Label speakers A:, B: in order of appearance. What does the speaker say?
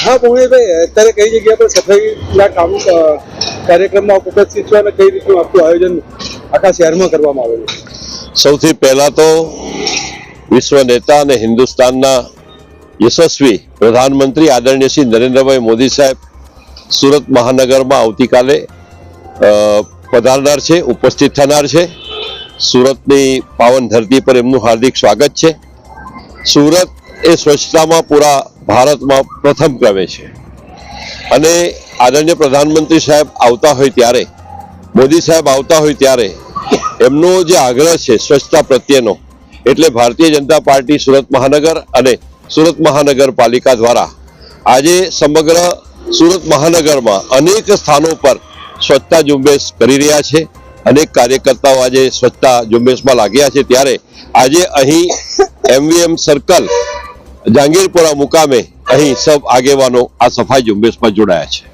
A: હા ભુવનેશભાઈ અત્યારે કઈ જગ્યા પર સફાઈના કામ કાર્યક્રમમાં ઉપસ્થિત છો અને કઈ રીતનું આખું આયોજન આખા શહેરમાં કરવામાં આવેલું
B: સૌથી પહેલા તો વિશ્વ નેતા અને હિન્દુસ્તાનના યશસ્વી પ્રધાનમંત્રી આદરણીય શ્રી નરેન્દ્રભાઈ મોદી સાહેબ સુરત મહાનગરમાં આવતીકાલે પધારનાર છે, ઉપસ્થિત થનાર છે. સુરતની પાવન ધરતી પર એમનું હાર્દિક સ્વાગત છે. સુરત એ સ્વચ્છતામાં પૂરા ભારતમાં પ્રથમ ક્રમે છે. અને આદરણીય પ્રધાનમંત્રી સાહેબ આવતા હોય ત્યારે, મોદી સાહેબ આવતા હોય ત્યારે, એમનો જે આગ્રહ છે સ્વચ્છતા પ્રત્યેનો, એટલે ભારતીય જનતા પાર્ટી સુરત મહાનગર અને સુરત મહાનગરપાલિકા દ્વારા આજે સમગ્ર સુરત મહાનગરમાં અનેક સ્થાનો પર સ્વચ્છતા ઝુંબેશ કરી રહ્યા છે. અનેક કાર્યકર્તાઓ આજે સ્વચ્છતા ઝુંબેશમાં લાગ્યા છે. ત્યારે આજે અહીં એમવીએમ સર્કલ જહાંગીરપુરા મુકામે અહીં સબ આગેવાનો આ સફાઈ ઝુંબેશમાં જોડાયા છે.